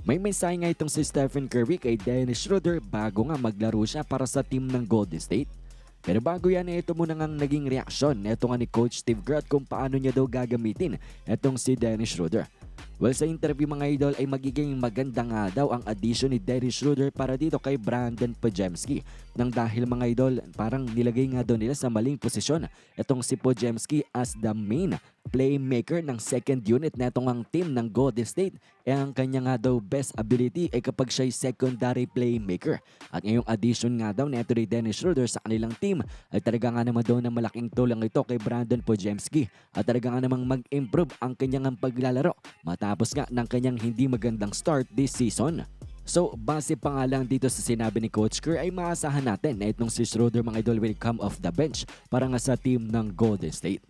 May mensahe nga itong si Stephen Curry kay Dennis Schroeder bago nga maglaro siya para sa team ng Golden State. Pero bago yan, ito muna ngang naging reaksyon neto nga ni Coach Steve Kerr kung paano niya daw gagamitin itong si Dennis Schroeder. Well, sa interview mga idol ay magiging maganda nga daw ang addition ni Dennis Schroeder para dito kay Brandon Pajemski. Nang dahil mga idol, parang nilagay nga daw nila sa maling posisyon itong si Pajemski as the main playmaker ng second unit na itong ang team ng Golden State. E ang kanya nga daw best ability ay kapag siya ay secondary playmaker. At ngayong addition nga daw neto ni Dennis Schroeder sa kanilang team ay talaga nga naman daw na malaking tulong ito kay Brandon Pojemski at talaga nga namang mag-improve ang kanyang paglalaro matapos nga ng kanyang hindi magandang start this season. So, base pa nga lang dito sa sinabi ni Coach Kerr ay maasahan natin na itong si Schroeder mga idol will come off the bench para nga sa team ng Golden State.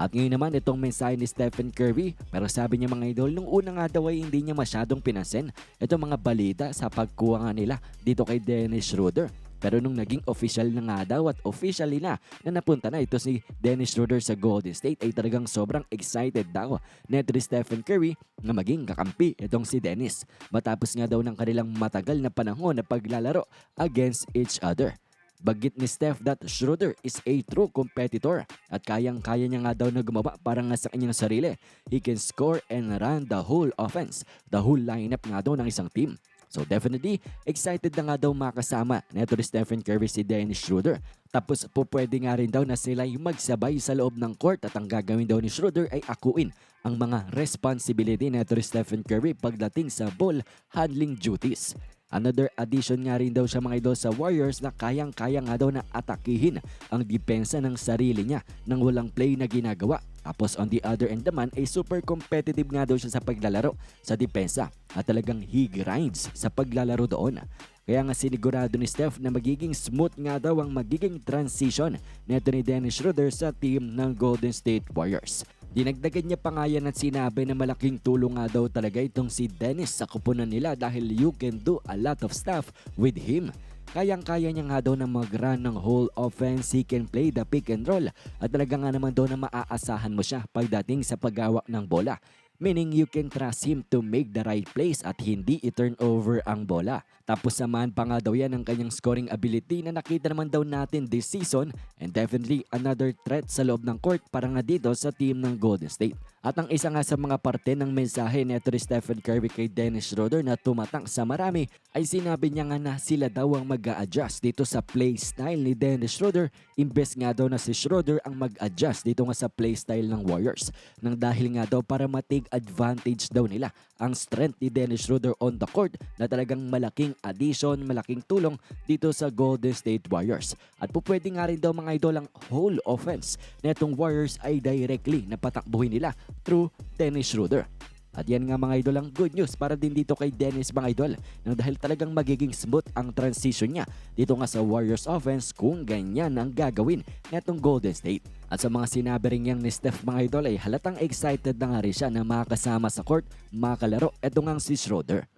At ngayon naman itong mensahe ni Stephen Curry pero sabi niya mga idol nung una nga daw ay hindi niya masyadong pinansin itong mga balita sa pagkuha nga nila dito kay Dennis Schroeder. Pero nung naging official na nga daw at officially na na napunta na ito si Dennis Schroeder sa Golden State ay talagang sobrang excited daw neto ni Stephen Curry na maging kakampi itong si Dennis. Matapos nga daw ng kanilang matagal na panahon na paglalaro against each other. Bagit ni Steph that Schroeder is a true competitor at kayang-kaya niya nga daw na gumawa para nga sa kanyang sarili. He can score and run the whole offense, the whole lineup nga daw ng isang team. So definitely, excited na nga daw makasama neto ni Stephen Curry si Dennis Schroeder. Tapos po pwede nga rin daw na sila yung magsabay sa loob ng court at ang gagawin daw ni Schroeder ay akuin ang mga responsibility neto ni Stephen Curry pagdating sa ball handling duties. Another addition nga rin daw siya mga idol sa Warriors na kayang-kaya nga daw na atakihin ang depensa ng sarili niya nang walang play na ginagawa. Tapos on the other end naman ay super competitive nga daw siya sa paglalaro sa depensa at talagang he grinds sa paglalaro doon. Kaya nga sinigurado ni Steph na magiging smooth nga daw ang magiging transition neto ni Dennis Schroeder sa team ng Golden State Warriors. Dinagdagan niya pa nga yan at sinabi na malaking tulong nga daw talaga itong si Dennis sa kupunan nila dahil you can do a lot of stuff with him. Kayang-kaya niya nga daw na mag-run ng whole offense, he can play the pick and roll at talaga nga naman daw na maaasahan mo siya pagdating sa paghawak ng bola. Meaning you can trust him to make the right plays at hindi i-turn over ang bola. Tapos samahan pa nga daw yan ang kanyang scoring ability na nakita naman daw natin this season and definitely another threat sa loob ng court para nga dito sa team ng Golden State. At ang isa nga sa mga parte ng mensahe ni ni Stephen Curry kay Dennis Schroeder na tumatang sa marami ay sinabi niya nga na sila daw ang mag adjust dito sa play style ni Dennis Schroeder imbes nga daw na si Schroeder ang mag-adjust dito nga sa play style ng Warriors. Nang dahil nga daw para matig advantage daw nila ang strength ni Dennis Schroeder on the court na talagang malaking addition, malaking tulong dito sa Golden State Warriors. At po nga rin daw mga idol ang whole offense na itong Warriors ay directly na patakbuhin nila through Dennis Schroeder. At yan nga mga idol ang good news para din dito kay Dennis mga idol nang dahil talagang magiging smooth ang transition niya dito nga sa Warriors offense kung ganyan ang gagawin netong Golden State. At sa mga sinabi rin niyang ni Steph mga idol ay halatang excited na nga rin siya na makakasama sa court, makalaro, eto nga si Schroeder.